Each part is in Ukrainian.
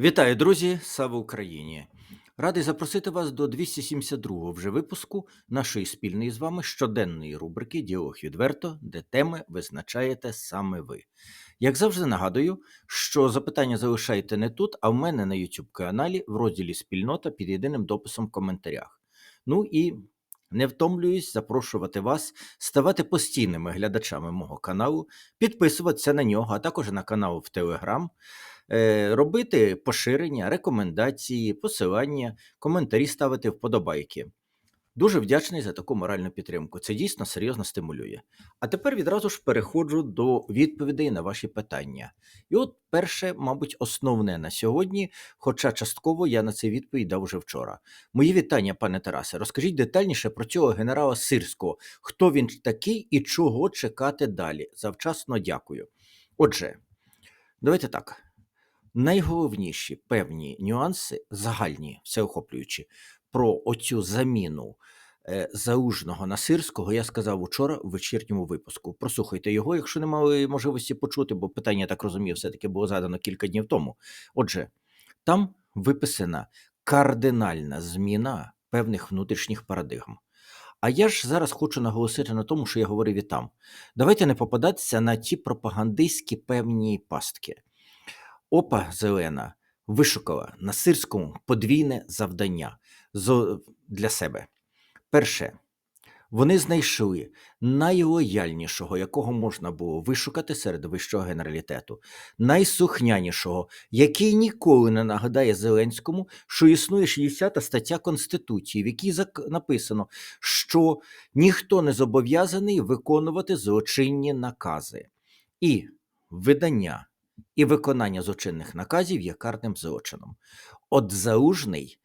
Вітаю, друзі! Слава Україні! Радий запросити вас до 272-го вже випуску нашої спільної з вами щоденної рубрики Діалог відверто, де теми визначаєте саме ви. Як завжди нагадую, що запитання залишайте не тут, а в мене на YouTube каналі в розділі Спільнота під єдиним дописом в коментарях. Ну і не втомлююсь запрошувати вас ставати постійними глядачами мого каналу, підписуватися на нього, а також на канал в Телеграм робити поширення, рекомендації, посилання, коментарі ставити вподобайки. Дуже вдячний за таку моральну підтримку. Це дійсно серйозно стимулює. А тепер відразу ж переходжу до відповідей на ваші питання. І от перше, мабуть, основне на сьогодні, хоча частково я на це відповідь дав вже вчора. Мої вітання, пане Тарасе. Розкажіть детальніше про цього генерала Сирського, хто він такий і чого чекати далі. Завчасно дякую. Отже, давайте так найголовніші певні нюанси, загальні, всеохоплюючі, про оцю заміну е, Заужного на Сирського я сказав учора в вечірньому випуску. Прослухайте його, якщо не мали можливості почути, бо питання, я так розумію, все-таки було задано кілька днів тому. Отже, там виписана кардинальна зміна певних внутрішніх парадигм. А я ж зараз хочу наголосити на тому, що я говорив і там. Давайте не попадатися на ті пропагандистські певні пастки. Опа Зелена вишукала на сирському подвійне завдання для себе. Перше, вони знайшли найлояльнішого, якого можна було вишукати серед вищого генералітету, найсухнянішого, який ніколи не нагадає Зеленському, що існує 60-та стаття Конституції, в якій написано, що ніхто не зобов'язаний виконувати злочинні накази. І видання і виконання злочинних наказів є карним злочином. От залужний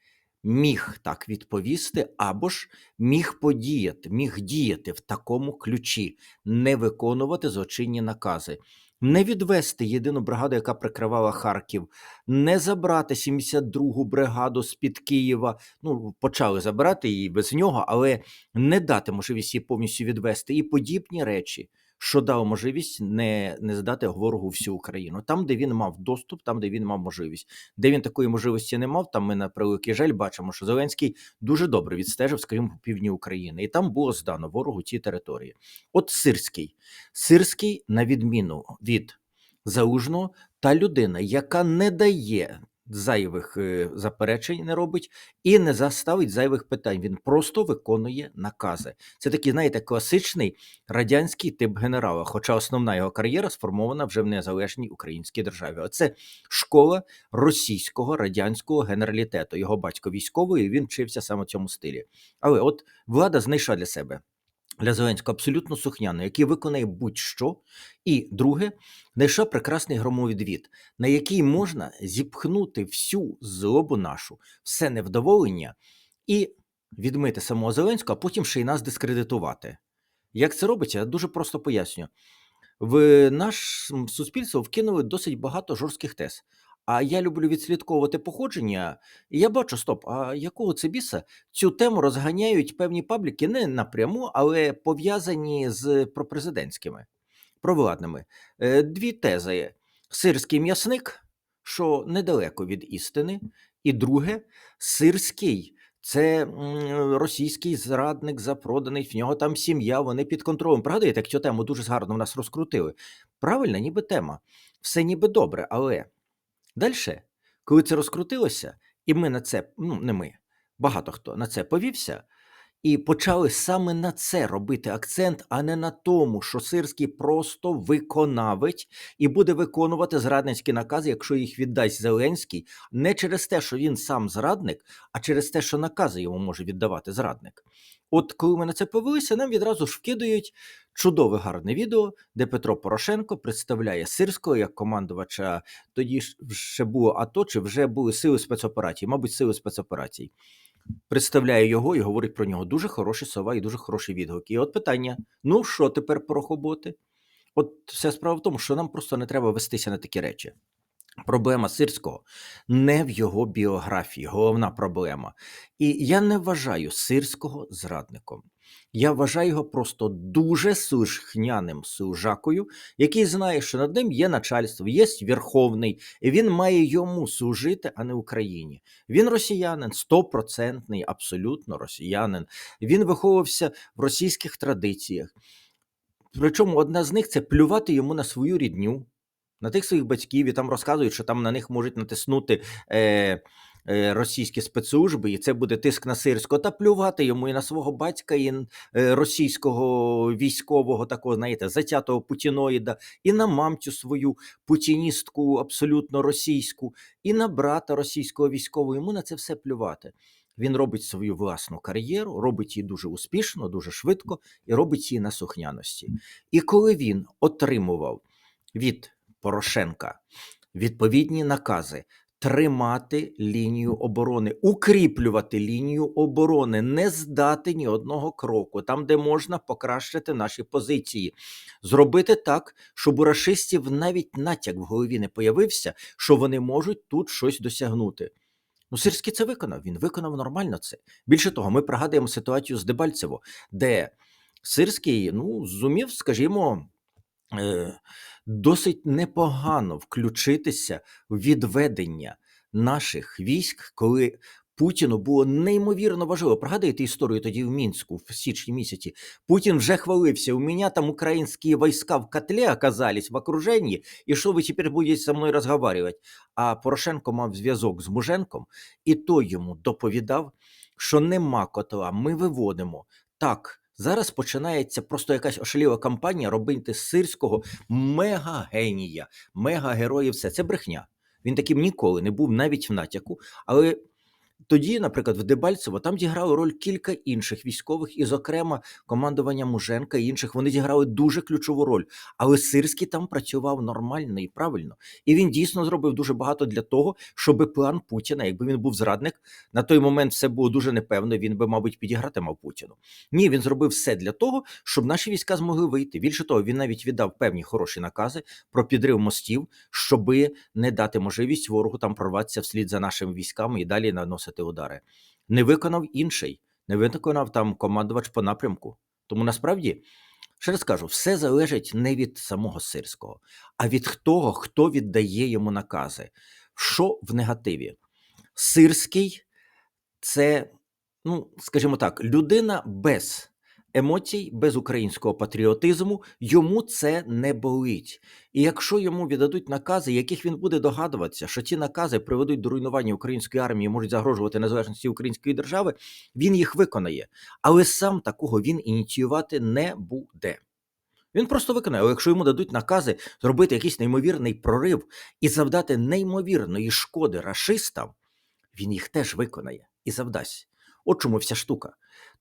міг так відповісти, або ж міг подіяти, міг діяти в такому ключі, не виконувати злочинні накази. Не відвести єдину бригаду, яка прикривала Харків, не забрати 72-гу бригаду з-під Києва. Ну, почали забирати її без нього, але не дати можливість її повністю відвести і подібні речі що дало можливість не, не здати ворогу всю Україну. Там, де він мав доступ, там, де він мав можливість. Де він такої можливості не мав, там ми на превеликий жаль бачимо, що Зеленський дуже добре відстежив, скажімо, по півдні України, і там було здано ворогу ті території. От Сирський. Сирський, на відміну від Залужного, та людина, яка не дає зайвих е, заперечень, не робить і не заставить зайвих питань. Він просто виконує накази. Це такий, знаєте, класичний радянський тип генерала, хоча основна його кар'єра сформована вже в незалежній українській державі. Оце школа російського радянського генералітету. Його батько військовий, він вчився саме в цьому стилі. Але от влада знайшла для себе. Для Зеленського абсолютно сухняно, який виконає будь-що. І друге, знайшла прекрасний громовідвід, на який можна зіпхнути всю злобу нашу, все невдоволення і відмити самого Зеленського, а потім ще й нас дискредитувати. Як це робиться, я дуже просто поясню. В наш суспільство вкинули досить багато жорстких тез. А я люблю відслідковувати походження, і я бачу, стоп, а якого це біса цю тему розганяють певні пабліки не напряму, але пов'язані з пропрезидентськими, провладними. Е, Дві тези: сирський м'ясник, що недалеко від істини, і друге, сирський. Це російський зрадник запроданий, в нього там сім'я, вони під контролем. Пригадуєте, як цю тему дуже гарно в нас розкрутили. Правильно, ніби тема. Все ніби добре, але далі, коли це розкрутилося, і ми на це, ну не ми, багато хто на це повівся, і почали саме на це робити акцент, а не на тому, що Сирський просто виконавець і буде виконувати зрадницькі накази, якщо їх віддасть Зеленський, не через те, що він сам зрадник, а через те, що накази йому може віддавати зрадник. От коли ми на це повелися, нам відразу ж вкидають чудове гарне відео, де Петро Порошенко представляє Сирського як командувача. Тоді ще було АТО, чи вже були сили спецоперацій, мабуть, сили спецоперацій. Представляє його і говорить про нього дуже хороші слова і дуже хороші відгуки. І от питання: ну що тепер про роботи? От вся справа в тому, що нам просто не треба вестися на такі речі. Проблема Сирського не в його біографії, головна проблема. І я не вважаю Сирського зрадником. Я вважаю його просто дуже слухняним служакою, який знає, що над ним є начальство, є Верховний, і він має йому служити, а не Україні. Він росіянин, стопроцентний, абсолютно росіянин. Він виховувався в російських традиціях. Причому одна з них це плювати йому на свою рідню, на тих своїх батьків, і там розказують, що там на них можуть натиснути е, російські спецслужби, і це буде тиск на сирського, та плювати йому і на свого батька, і е, російського військового, такого, знаєте, затятого путіноїда, і на мамцю свою путіністку абсолютно російську, і на брата російського військового. Йому на це все плювати. Він робить свою власну кар'єру, робить її дуже успішно, дуже швидко і робить її на сухняності. І коли він отримував від Порошенка відповідні накази тримати лінію оборони, укріплювати лінію оборони, не здати ні одного кроку, там, де можна покращити наші позиції, зробити так, щоб у рашистів навіть натяк в голові не появився, що вони можуть тут щось досягнути. Ну, Сирський це виконав. Він виконав нормально це. Більше того, ми пригадуємо ситуацію з Дебальцево, де Сирський ну, зумів, скажімо, досить непогано включитися в відведення наших військ, коли Путіну було неймовірно важливо. Пригадуєте історію тоді в Мінську в січні місяці. Путін вже хвалився. У мене там українські війська в котлі оказались в окруженні, і що ви тепер будете зі мною розговорювати? А Порошенко мав зв'язок з Муженком, і той йому доповідав, що нема котла, ми виводимо так. Зараз починається просто якась ошаліва кампанія робити сирського мега-генія, мега-героя. Все це брехня. Він таким ніколи не був навіть в натяку. Але тоді, наприклад, в Дебальцево там зіграли роль кілька інших військових, і, зокрема, командування Муженка і інших вони зіграли дуже ключову роль. Але Сирський там працював нормально і правильно. І він дійсно зробив дуже багато для того, щоб план Путіна, якби він був зрадник, на той момент все було дуже непевно. Він би, мабуть, підіграти мав Путіну. Ні, він зробив все для того, щоб наші війська змогли вийти. Більше того, він навіть віддав певні хороші накази про підрив мостів, щоби не дати можливість ворогу там прорватися вслід за нашими військами і далі наносити удари. Не виконав інший, не виконав там командувач по напрямку. Тому насправді, ще раз кажу, все залежить не від самого сирського, а від того, хто віддає йому накази. Що в негативі? Сирський це, ну, скажімо так, людина без емоцій, без українського патріотизму, йому це не болить. І якщо йому віддадуть накази, яких він буде догадуватися, що ці накази приведуть до руйнування української армії, можуть загрожувати незалежності української держави, він їх виконає. Але сам такого він ініціювати не буде. Він просто виконає, але якщо йому дадуть накази зробити якийсь неймовірний прорив і завдати неймовірної шкоди рашистам, він їх теж виконає і завдасть. От чому вся штука.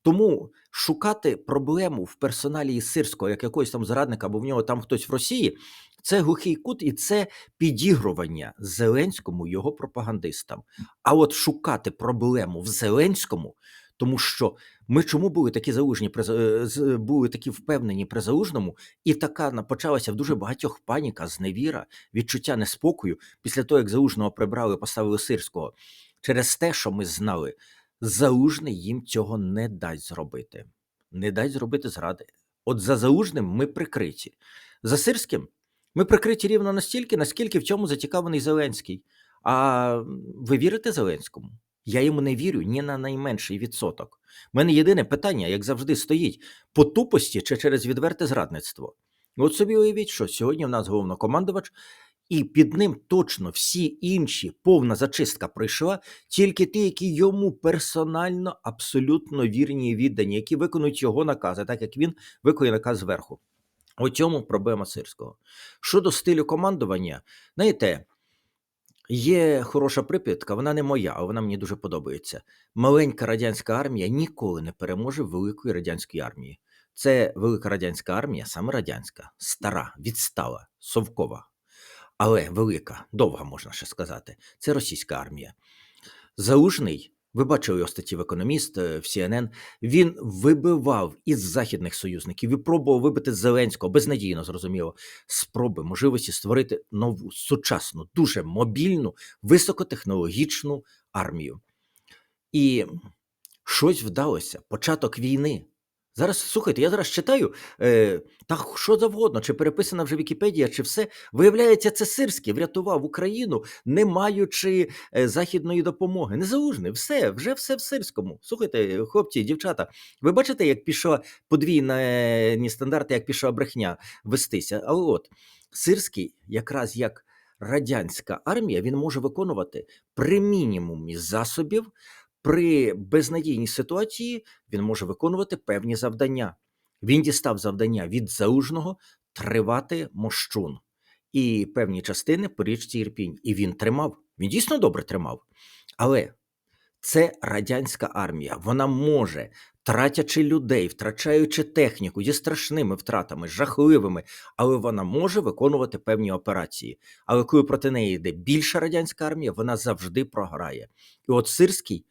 Тому шукати проблему в персоналі сирського, як якогось там зрадника, або в нього там хтось в Росії, це глухий кут і це підігрування Зеленському його пропагандистам. А от шукати проблему в Зеленському, тому що ми чому були такі залужні е, були такі впевнені при залужному, і така почалася в дуже багатьох паніка, зневіра, відчуття неспокою після того, як залужного прибрали, поставили сирського, через те, що ми знали, залужний їм цього не дасть зробити. Не дасть зробити зради. От за залужним ми прикриті. За сирським ми прикриті рівно настільки, наскільки в цьому зацікавлений Зеленський. А ви вірите Зеленському? Я йому не вірю ні на найменший відсоток. У мене єдине питання, як завжди, стоїть: по тупості чи через відверте зрадництво. От собі уявіть, що сьогодні в нас головнокомандувач, і під ним точно всі інші повна зачистка пройшла, тільки ті, які йому персонально абсолютно вірні і віддані, які виконують його накази, так як він виконує наказ зверху. У цьому проблема сирського. Щодо стилю командування, знаєте, є хороша прип'ятка, вона не моя, а вона мені дуже подобається. Маленька радянська армія ніколи не переможе великої радянської армії. Це велика радянська армія, саме радянська, стара, відстала, совкова, але велика, довга можна ще сказати. Це російська армія. Залужний, ви бачили його статті в економіст е, в CNN, він вибивав із західних союзників і пробував вибити Зеленського, безнадійно зрозуміло, спроби можливості створити нову сучасну, дуже мобільну, високотехнологічну армію. І щось вдалося. Початок війни. Зараз слухайте, я зараз читаю, е, та що завгодно, чи переписана вже Вікіпедія, чи все. Виявляється, це Сирський врятував Україну, не маючи е, західної допомоги. Незалужний, все, вже все в Сирському. Слухайте, хлопці, дівчата, ви бачите, як пішла подвійні стандарти, як пішла брехня вестися. Але от Сирський, якраз як радянська армія, він може виконувати при мінімумі засобів, при безнадійній ситуації він може виконувати певні завдання. Він дістав завдання від залужного тривати мощун і певні частини по річці Ірпінь. І він тримав. Він дійсно добре тримав. Але це радянська армія. Вона може, тратячи людей, втрачаючи техніку зі страшними втратами, жахливими, але вона може виконувати певні операції. Але коли проти неї йде більша радянська армія, вона завжди програє. І от Сирський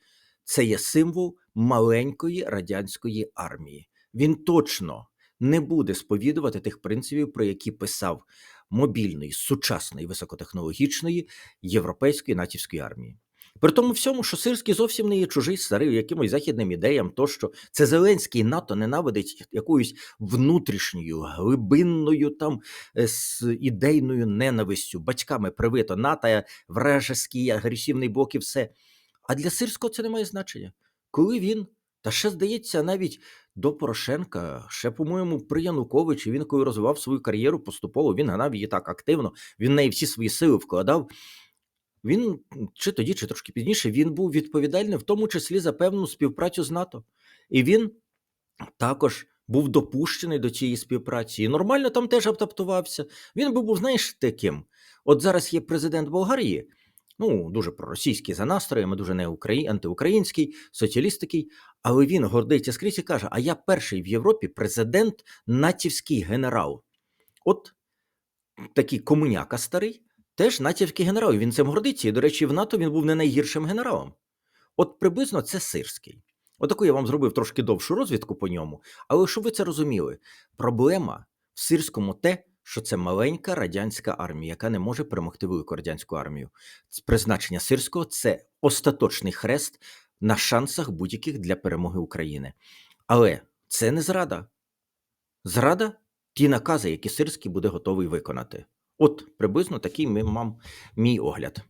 це є символ маленької радянської армії. Він точно не буде сповідувати тих принципів, про які писав мобільної, сучасної, високотехнологічної європейської натівської армії. При тому всьому, що Сирський зовсім не є чужий старий якимось західним ідеям, тощо це Зеленський НАТО ненавидить якоюсь внутрішньою, глибинною там е, з ідейною ненавистю, батьками привито НАТО, вражеський, агресивний блок і все. А для Сирського це не має значення. Коли він, та ще здається, навіть до Порошенка, ще, по-моєму, при Януковичі, він коли розвивав свою кар'єру поступово, він гнав її так активно, він в неї всі свої сили вкладав. Він чи тоді, чи трошки пізніше, він був відповідальний, в тому числі за певну співпрацю з НАТО. І він також був допущений до цієї співпраці. І нормально там теж адаптувався. Він би був, знаєш, таким. От зараз є президент Болгарії, ну, дуже проросійський за настроями, дуже не Украї... антиукраїнський, соціаліст такий, але він гордиться скрізь і каже: А я перший в Європі президент натівський генерал. От такий комуняка старий, теж натівський генерал. Він цим гордиться. І, до речі, в НАТО він був не найгіршим генералом. От приблизно це Сирський. Отаку я вам зробив трошки довшу розвідку по ньому, але щоб ви це розуміли, проблема в Сирському те, що це маленька радянська армія, яка не може перемогти велику радянську армію. Призначення Сирського це остаточний хрест на шансах будь-яких для перемоги України. Але це не зрада. Зрада ті накази, які Сирський буде готовий виконати. От приблизно такий мій, мам мій огляд.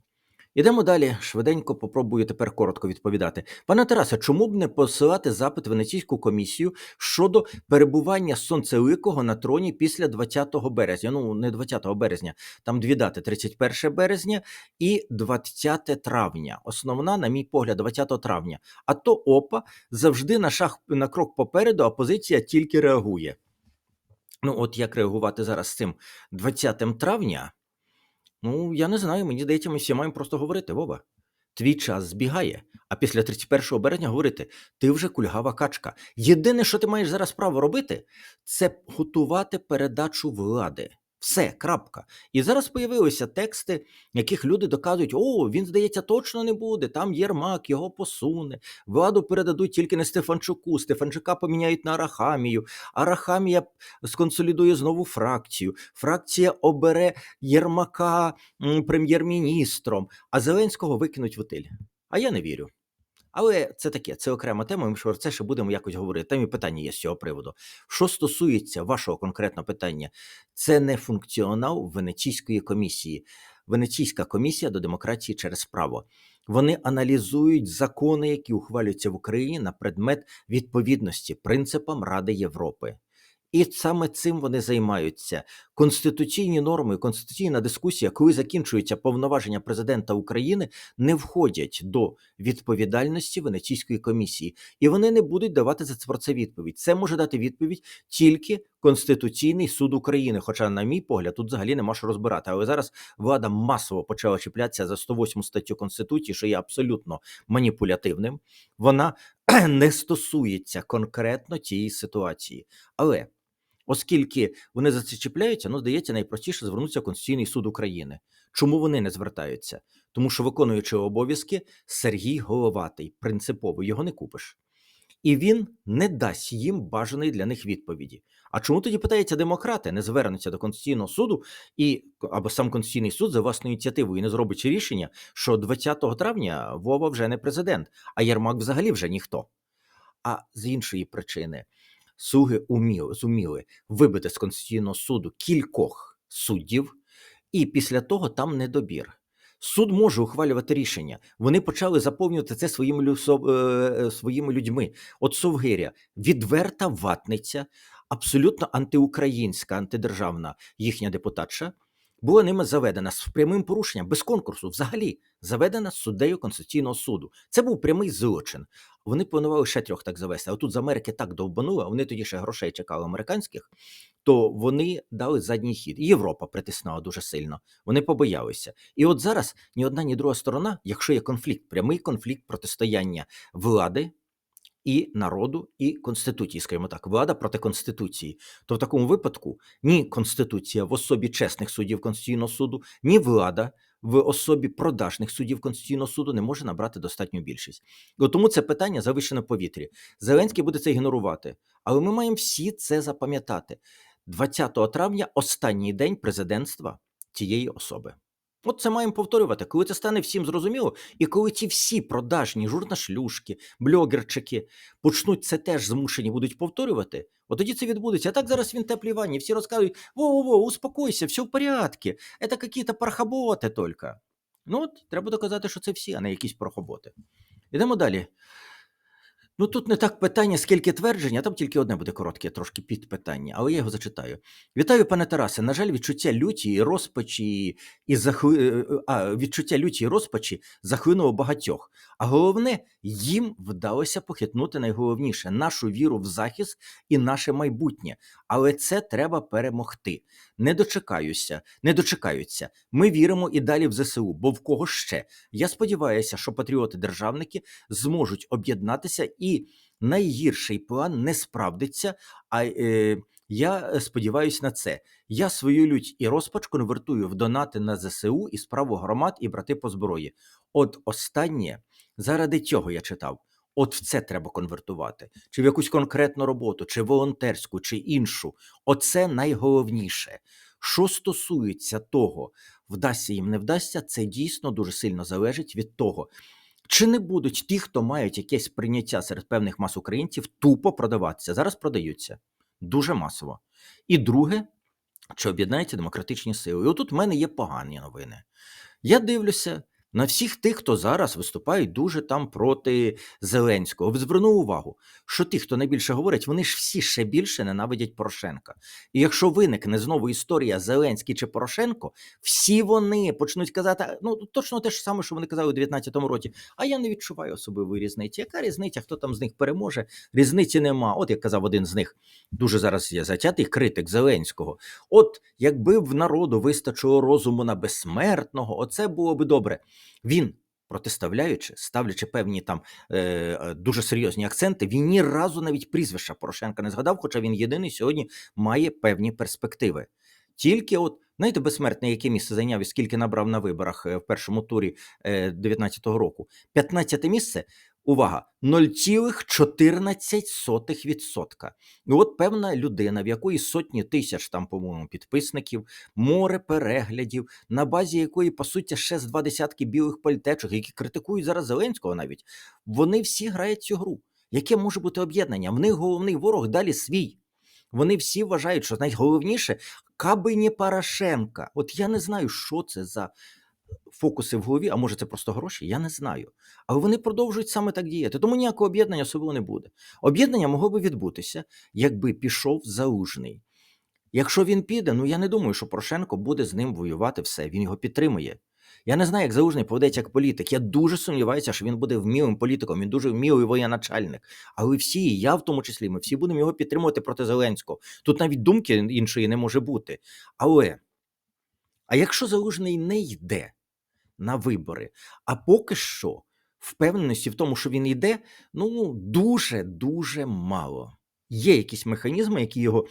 Ідемо далі. Швиденько попробую тепер коротко відповідати. Пане Тарасе, чому б не посилати запит Венеційську комісію щодо перебування сонцеликого на троні після 20 березня? Ну, не 20 березня, там дві дати: 31 березня і 20 травня. Основна, на мій погляд, 20 травня. А то ОПА завжди на шаг на крок попереду, а позиція тільки реагує. Ну, от як реагувати зараз з цим 20 травня? Ну, я не знаю, мені здається, ми всі маємо просто говорити, Вова. Твій час збігає, а після 31 березня говорити: ти вже кульгава качка. Єдине, що ти маєш зараз право робити, це готувати передачу влади. Все, крапка. І зараз появилися тексти, яких люди доказують: о, він, здається, точно не буде. Там Єрмак його посуне. Владу передадуть тільки не Стефанчуку. Стефанчука поміняють на Арахамію. Арахамія сконсолідує знову фракцію. Фракція обере Єрмака прем'єр-міністром, а Зеленського викинуть в утиль. А я не вірю. Але це таке, це окрема тема. Ми про це ще будемо якось говорити. Там і питання є з цього приводу. Що стосується вашого конкретного питання, це не функціонал Венеційської комісії. Венеційська комісія до демократії через право. Вони аналізують закони, які ухвалюються в Україні на предмет відповідності принципам Ради Європи. І саме цим вони займаються. Конституційні норми, конституційна дискусія, коли закінчуються повноваження президента України, не входять до відповідальності Венеційської комісії, і вони не будуть давати за це про це відповідь. Це може дати відповідь тільки Конституційний суд України. Хоча, на мій погляд, тут взагалі нема що розбирати. Але зараз влада масово почала чіплятися за 108 статтю Конституції, що є абсолютно маніпулятивним. Вона не стосується конкретно цієї ситуації. Але оскільки вони за це чіпляються, ну здається, найпростіше звернутися в Конституційний суд України. Чому вони не звертаються? Тому що виконуючи обов'язки Сергій Головатий, принципово його не купиш. І він не дасть їм бажаної для них відповіді. А чому тоді питається демократи, не звернуться до Конституційного суду і або сам Конституційний суд за власною ініціативою не зробить рішення, що 20 травня Вова вже не президент, а Єрмак взагалі вже ніхто. А з іншої причини Суги уміли, зуміли вибити з Конституційного суду кількох суддів, і після того там недобір. Суд може ухвалювати рішення. Вони почали заповнювати це своїми, е, е, своїми людьми. От Совгиря відверта ватниця, абсолютно антиукраїнська, антидержавна їхня депутатша, була ними заведена з прямим порушенням, без конкурсу, взагалі заведена суддею Конституційного суду. Це був прямий злочин. Вони планували ще трьох так завести. А тут з Америки так довбанули, а вони тоді ще грошей чекали американських, то вони дали задній хід. Європа притиснула дуже сильно. Вони побоялися. І от зараз ні одна, ні друга сторона, якщо є конфлікт, прямий конфлікт протистояння влади і народу, і конституції, скажімо так, влада проти конституції, то в такому випадку ні конституція в особі чесних суддів Конституційного суду, ні влада в особі продажних суддів Конституційного суду не може набрати достатню більшість. Тому це питання завищено в повітрі. Зеленський буде це ігнорувати, але ми маємо всі це запам'ятати. 20 травня останній день президентства тієї особи. От це маємо повторювати, коли це стане всім зрозуміло, і коли ці всі продажні журнашлюшки, блогерчики почнуть це теж змушені будуть повторювати, от тоді це відбудеться. А так зараз він теплій ванні, всі розказують: во-во-во, успокойся, все в порядку, це якісь пархоботи тільки. Ну от, треба доказати, що це всі, а не якісь пархоботи. Ідемо далі. Ну тут не так питання, скільки тверджень, а там тільки одне буде коротке, трошки підпитання, але я його зачитаю. Вітаю, пане Тарасе. На жаль, відчуття люті і розпачі і захли... е, а, відчуття люті і розпачі захлинуло багатьох. А головне, їм вдалося похитнути найголовніше нашу віру в захист і наше майбутнє. Але це треба перемогти. Не дочекаюся, не дочекаються. Ми віримо і далі в ЗСУ, бо в кого ще? Я сподіваюся, що патріоти-державники зможуть об'єднатися і найгірший план не справдиться. А е, я сподіваюся на це. Я свою лють і розпач конвертую в донати на ЗСУ і справу громад і брати по зброї. От останнє, заради цього я читав. От в це треба конвертувати, чи в якусь конкретну роботу, чи волонтерську, чи іншу. Оце найголовніше. Що стосується того, вдасться їм не вдасться, це дійсно дуже сильно залежить від того, чи не будуть ті, хто мають якесь прийняття серед певних мас українців, тупо продаватися. Зараз продаються дуже масово. І друге, чи об'єднаються демократичні сили. І отут в мене є погані новини. Я дивлюся на всіх тих, хто зараз виступають дуже там проти Зеленського. Ви звернули увагу, що ті, хто найбільше говорять, вони ж всі ще більше ненавидять Порошенка. І якщо виникне знову історія Зеленський чи Порошенко, всі вони почнуть казати, ну точно те ж саме, що вони казали у 19-му році. А я не відчуваю особливої різниці. Яка різниця? Хто там з них переможе? Різниці нема. От як казав один з них, дуже зараз є затятий критик Зеленського. От якби в народу вистачило розуму на безсмертного, оце було би добре. Він. Протиставляючи, ставлячи певні там е, е, дуже серйозні акценти, він ні разу навіть прізвища Порошенка не згадав, хоча він єдиний сьогодні має певні перспективи. Тільки, от знаєте, безсмертний, яке місце зайняв і скільки набрав на виборах е, в першому турі е, 19-го року. 15 місце. Увага, 0,14%. І от певна людина, в якої сотні тисяч там, по-моєму, підписників, море переглядів, на базі якої, по суті, ще з два десятки білих пальтечок, які критикують зараз Зеленського навіть, вони всі грають цю гру. Яке може бути об'єднання? В них головний ворог далі свій. Вони всі вважають, що найголовніше каби не Порошенка. От я не знаю, що це за фокуси в голові, а може це просто гроші, я не знаю. Але вони продовжують саме так діяти. Тому ніякого об'єднання особливо не буде. Об'єднання могло би відбутися, якби пішов залужний. Якщо він піде, ну я не думаю, що Порошенко буде з ним воювати все. Він його підтримує. Я не знаю, як залужний поведеться як політик. Я дуже сумніваюся, що він буде вмілим політиком, він дуже вмілий воєначальник. Але всі, я в тому числі, ми всі будемо його підтримувати проти Зеленського. Тут навіть думки іншої не може бути. Але а якщо залужний не йде на вибори, а поки що впевненості в тому, що він йде, ну дуже дуже мало. Є якісь механізми, які його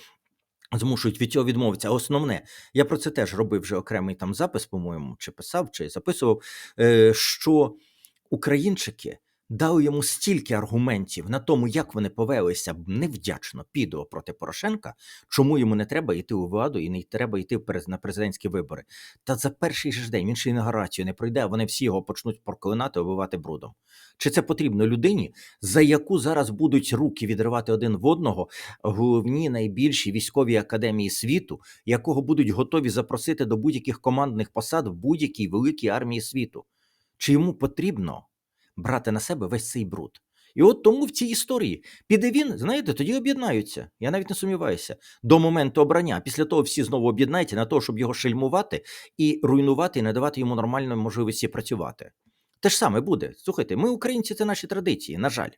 змушують від цього відмовитися. А основне, я про це теж робив вже окремий там запис, по-моєму, чи писав, чи записував, е, що українчики дали йому стільки аргументів на тому, як вони повелися б невдячно підо проти Порошенка, чому йому не треба йти у владу і не треба йти на президентські вибори. Та за перший же день він ще інаугурацію не пройде, а вони всі його почнуть проклинати, оббивати брудом. Чи це потрібно людині, за яку зараз будуть руки відривати один в одного головні найбільші військові академії світу, якого будуть готові запросити до будь-яких командних посад в будь-якій великій армії світу? Чи йому потрібно брати на себе весь цей бруд? І от тому в цій історії піде він, знаєте, тоді об'єднаються. Я навіть не сумніваюся. До моменту обрання. Після того всі знову об'єднаються на того, щоб його шельмувати і руйнувати, і не давати йому нормальної можливості працювати. Те ж саме буде. Слухайте, ми, українці, це наші традиції, на жаль.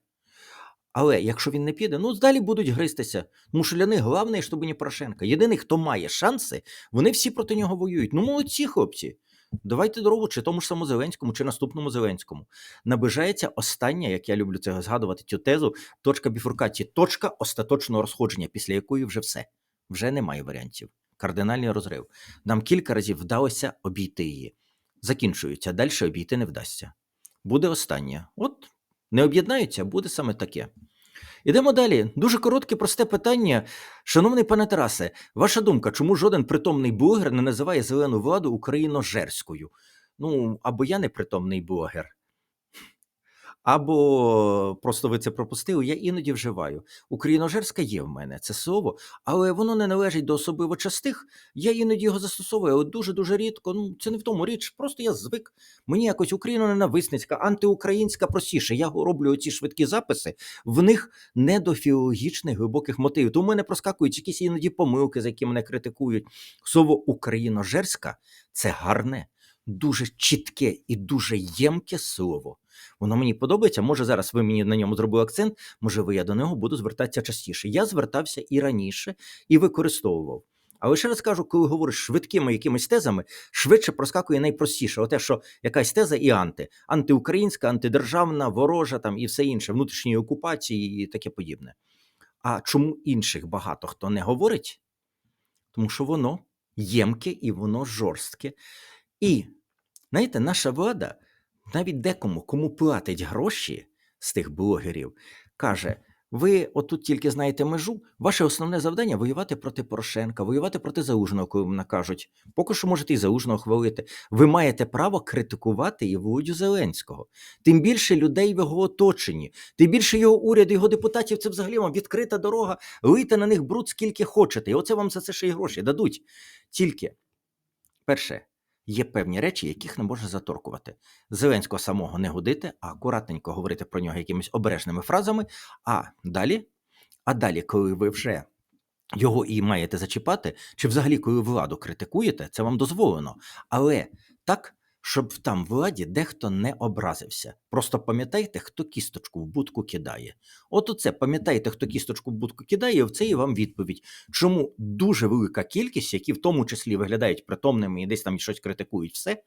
Але якщо він не піде, ну далі будуть гристися. Тому що для них головне, щоб не Порошенка. Єдиний, хто має шанси, вони всі проти нього воюють. Ну, молодці, хлопці. Давайте дорогу, чи тому ж самому Зеленському, чи наступному Зеленському. Наближається остання, як я люблю це згадувати, цю тезу, точка біфуркації, точка остаточного розходження, після якої вже все. Вже немає варіантів. Кардинальний розрив. Нам кілька разів вдалося обійти її. Закінчується, далі обійти не вдасться. Буде останнє. От не об'єднаються, буде саме таке. Ідемо далі. Дуже коротке, просте питання. Шановний пане Тарасе, ваша думка, чому жоден притомний блогер не називає зелену владу україножерською? Ну, або я не притомний блогер, або просто ви це пропустили. Я іноді вживаю. Україножерська є в мене це слово, але воно не належить до особливо частих. Я іноді його застосовую, але дуже-дуже рідко. Ну, це не в тому річ. Просто я звик. Мені якось україно-ненависницька, антиукраїнська простіше. Я роблю оці швидкі записи, в них не до філологічних глибоких мотивів. Тому в мене проскакують якісь іноді помилки, за які мене критикують. Слово україножерська це гарне, дуже чітке і дуже ємке слово. Воно мені подобається. Може, зараз ви мені на ньому зробили акцент, можливо, я до нього буду звертатися частіше. Я звертався і раніше, і використовував. Але ще раз кажу, коли говориш швидкими якимись тезами, швидше проскакує найпростіше. Оте, що якась теза і анти, антиукраїнська, антидержавна, ворожа там і все інше, внутрішньої окупації і таке подібне. А чому інших багато хто не говорить? Тому що воно ємке і воно жорстке. І знаєте, наша влада навіть декому, кому платить гроші з тих блогерів, каже: ви отут тільки знаєте межу, ваше основне завдання воювати проти Порошенка, воювати проти Залужного, коли вам накажуть. Поки що можете і Залужного хвалити. Ви маєте право критикувати і Володю Зеленського. Тим більше людей в його оточенні, тим більше його уряд, його депутатів це взагалі вам відкрита дорога. Лийте на них бруд скільки хочете. І оце вам за це ще й гроші дадуть. Тільки, перше, є певні речі, яких не можна заторкувати. Зеленського самого не годити, а акуратненько говорити про нього якимись обережними фразами. А далі, а далі, коли ви вже його і маєте зачіпати, чи взагалі коли владу критикуєте, це вам дозволено. Але так, щоб там владі дехто не образився. Просто пам'ятайте, хто кісточку в будку кидає. От оце пам'ятайте, хто кісточку в будку кидає, і це і вам відповідь. Чому дуже велика кількість, які в тому числі виглядають притомними і десь там щось критикують, все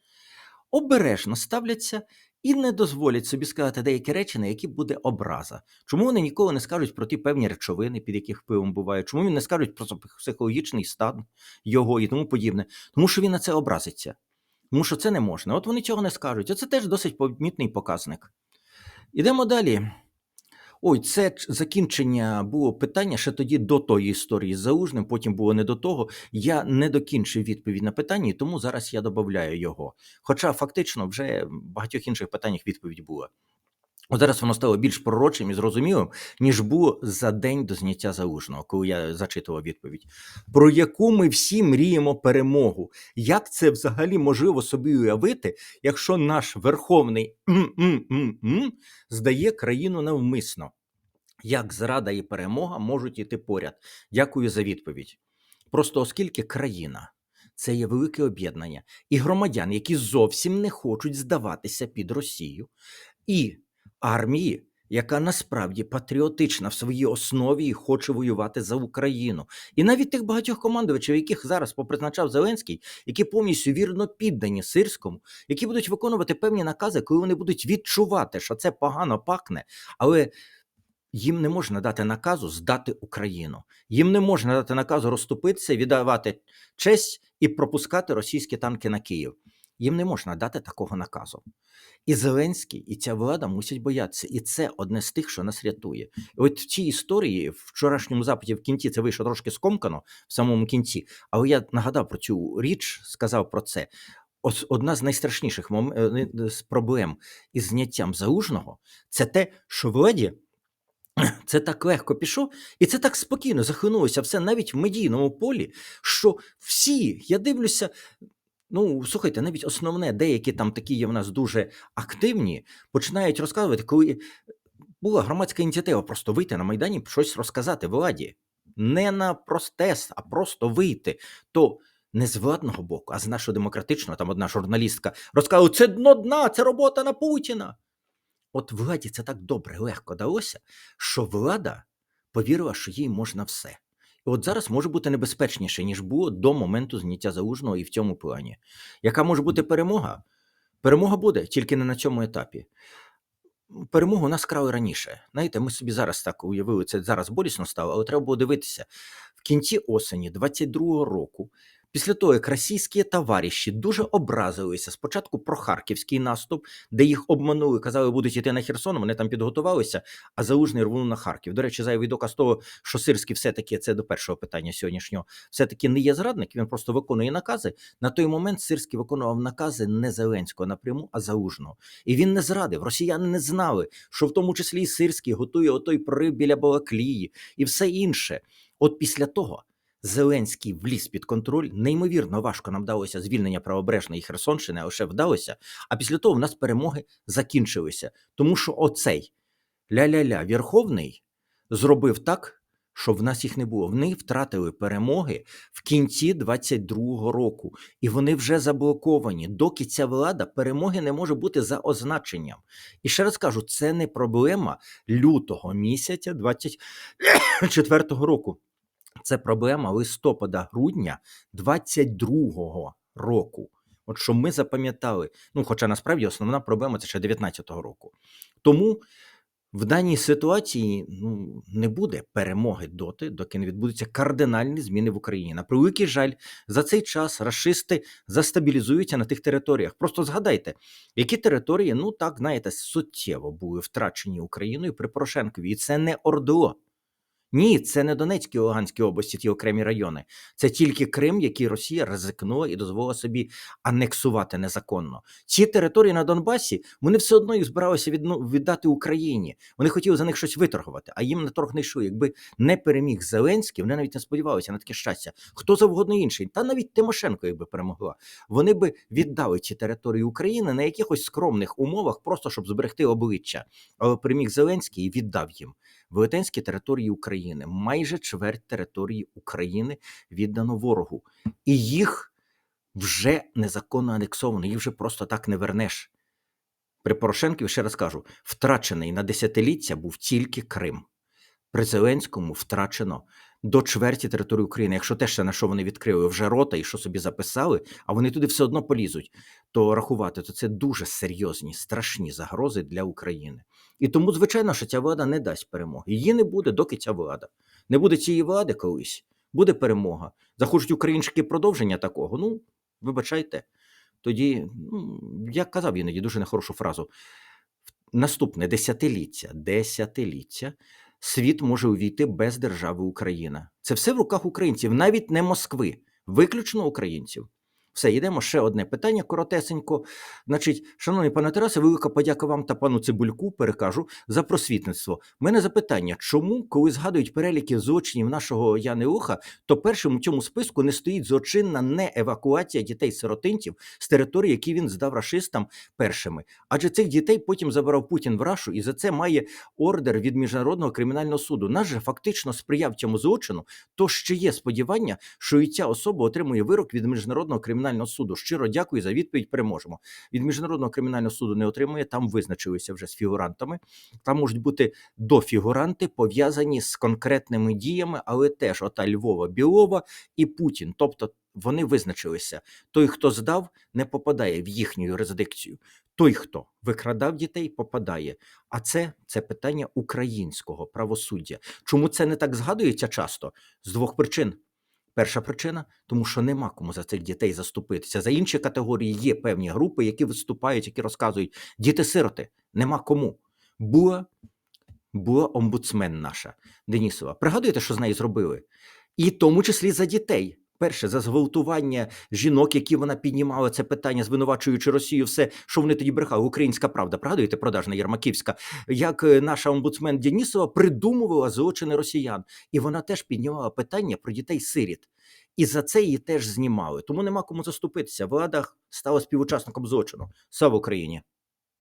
обережно ставляться і не дозволять собі сказати деякі речі, на які буде образа. Чому вони ніколи не скажуть про ті певні речовини, під яких впливом буває? Чому вони не скажуть про психологічний стан його і тому подібне? Тому що він на це образиться. Тому що це не можна. От вони цього не скажуть. Оце теж досить помітний показник. Ідемо далі. Ой, це закінчення було питання ще тоді до тої історії з заужним, потім було не до того. Я не докінчив відповідь на питання, тому зараз я додаю його. Хоча фактично вже в багатьох інших питаннях відповідь була. От зараз воно стало більш пророчим і зрозумілим, ніж було за день до зняття залужного, коли я зачитував відповідь, про яку ми всі мріємо перемогу. Як це взагалі можливо собі уявити, якщо наш верховний здає країну навмисно? Як зрада і перемога можуть іти поряд? Дякую за відповідь. Просто оскільки країна це є велике об'єднання і громадян, які зовсім не хочуть здаватися під Росію, і армії, яка насправді патріотична в своїй основі і хоче воювати за Україну, і навіть тих багатьох командувачів, яких зараз попризначав Зеленський, які повністю вірно піддані сирському, які будуть виконувати певні накази, коли вони будуть відчувати, що це погано пахне, але. Їм не можна дати наказу здати Україну. Їм не можна дати наказу розступитися, віддавати честь і пропускати російські танки на Київ. Їм не можна дати такого наказу. І Зеленський, і ця влада мусять боятися. І це одне з тих, що нас рятує. І от в цій історії, в вчорашньому запиті в кінці, це вийшло трошки скомкано в самому кінці. Але я нагадав про цю річ, сказав про це. Ось одна з найстрашніших е, е, проблем із зняттям залужного це те, що владі це так легко пішов, і це так спокійно захлинулося все навіть в медійному полі, що всі, я дивлюся, ну слухайте, навіть основне, деякі там такі є в нас дуже активні, починають розказувати, коли була громадська ініціатива просто вийти на Майдані, щось розказати владі. Не на протест, а просто вийти. То не з владного боку, а з нашого демократичного, там одна журналістка розказала, це дно дна, це робота на Путіна. От владі це так добре, легко далося, що влада повірила, що їй можна все. От зараз може бути небезпечніше, ніж було до моменту зняття залужного і в цьому плані. Яка може бути перемога? Перемога буде, тільки не на цьому етапі. Перемогу нас крали раніше. Знаєте, ми собі зараз так уявили, це зараз болісно стало, але треба було дивитися. В кінці осені 22-го року, після того, як російські товариші дуже образилися спочатку про харківський наступ, де їх обманули, казали, будуть йти на Херсон, вони там підготувалися, а залужний рвонув на Харків. До речі, зайвий доказ того, що Сирський все-таки, це до першого питання сьогоднішнього, все-таки не є зрадник, він просто виконує накази. На той момент Сирський виконував накази не Зеленського напряму, а Залужного. І він не зрадив. Росіяни не знали, що в тому числі і Сирський готує отой прорив біля Балаклії і все інше. От після того Зеленський вліз під контроль. Неймовірно важко нам вдалося звільнення правобережної Херсонщини, а лише вдалося. А після того в нас перемоги закінчилися. Тому що оцей ля-ля-ля Верховний зробив так, що в нас їх не було. Вони втратили перемоги в кінці 22-го року, і вони вже заблоковані. Доки ця влада перемоги не може бути за означенням. І ще раз кажу, це не проблема лютого місяця 24-го року. Це проблема листопада-грудня 22-го року. От що ми запам'ятали. Ну, хоча насправді основна проблема це ще 19-го року. Тому в даній ситуації ну, не буде перемоги доти, доки не відбудуться кардинальні зміни в Україні. На превеликий жаль, за цей час расисти застабілізуються на тих територіях. Просто згадайте, які території, ну так знаєте, суттєво були втрачені Україною при Порошенкові, і це не ОРДО. Ні, це не Донецькі Луганські області, ті окремі райони. Це тільки Крим, який Росія ризикнула і дозволила собі анексувати незаконно. Ці території на Донбасі вони все одно їх збиралися віддати Україні. Вони хотіли за них щось виторгувати, а їм на торг не йшли. Якби не переміг Зеленський, вони навіть не сподівалися на таке щастя. Хто завгодно інший, та навіть Тимошенко, якби перемогла, вони би віддали ці території України на якихось скромних умовах, просто щоб зберегти обличчя. Але переміг Зеленський і віддав їм велетенські території України, майже чверть території України віддано ворогу, і їх вже незаконно анексовано, їх вже просто так не вернеш. При Порошенкові, ще раз кажу, втрачений на десятиліття був тільки Крим. При Зеленському втрачено до чверті території України. Якщо те, ще на що вони відкрили вже рота і що собі записали, а вони туди все одно полізуть, то рахувати, то це дуже серйозні, страшні загрози для України. І тому, звичайно, що ця влада не дасть перемоги. Її не буде, доки ця влада. Не буде цієї влади колись, буде перемога. Захочуть українські продовження такого. Ну, вибачайте. Тоді, ну, я казав іноді дуже нехорошу фразу. Наступне десятиліття, десятиліття світ може увійти без держави Україна. Це все в руках українців, навіть не Москви, виключно українців. Все, йдемо ще одне питання коротесенько. Значить, шановний пане Тарасе, велика подяка вам та пану Цибульку перекажу за просвітництво. Мене запитання: чому, коли згадують переліки злочинів нашого Яни Уха, то першим у цьому списку не стоїть злочинна не евакуація дітей-сиротинців з території, які він здав рашистам першими? Адже цих дітей потім забирав Путін в Рашу, і за це має ордер від міжнародного кримінального суду. Наш же фактично сприяв цьому злочину. То ще є сподівання, що і ця особа отримує вирок від міжнародного кримінального суду. Щиро дякую за відповідь. Переможемо. Від міжнародного кримінального суду не отримує. Там визначилися вже з фігурантами. Там можуть бути дофігуранти пов'язані з конкретними діями, але теж ота Львова Білова і Путін. Тобто вони визначилися. Той, хто здав, не попадає в їхню юрисдикцію. Той, хто викрадав дітей, попадає. А це, це питання українського правосуддя. Чому це не так згадується часто? З двох причин. Перша причина, тому що нема кому за цих дітей заступитися. За інші категорії є певні групи, які виступають, які розказують діти-сироти, нема кому. Була, була омбудсмен наша Денісова. Пригадуєте, що з нею зробили? І в тому числі за дітей. Перше, за зґвалтування жінок, які вона піднімала це питання, звинувачуючи Росію, все, що вони тоді брехали. Українська правда, пригадуєте, продажна Єрмаківська, як е, наша омбудсмен Денісова придумувала злочини росіян, і вона теж піднімала питання про дітей-сиріт. І за це її теж знімали. Тому нема кому заступитися. Влада стала співучасником злочину. Слава Україні!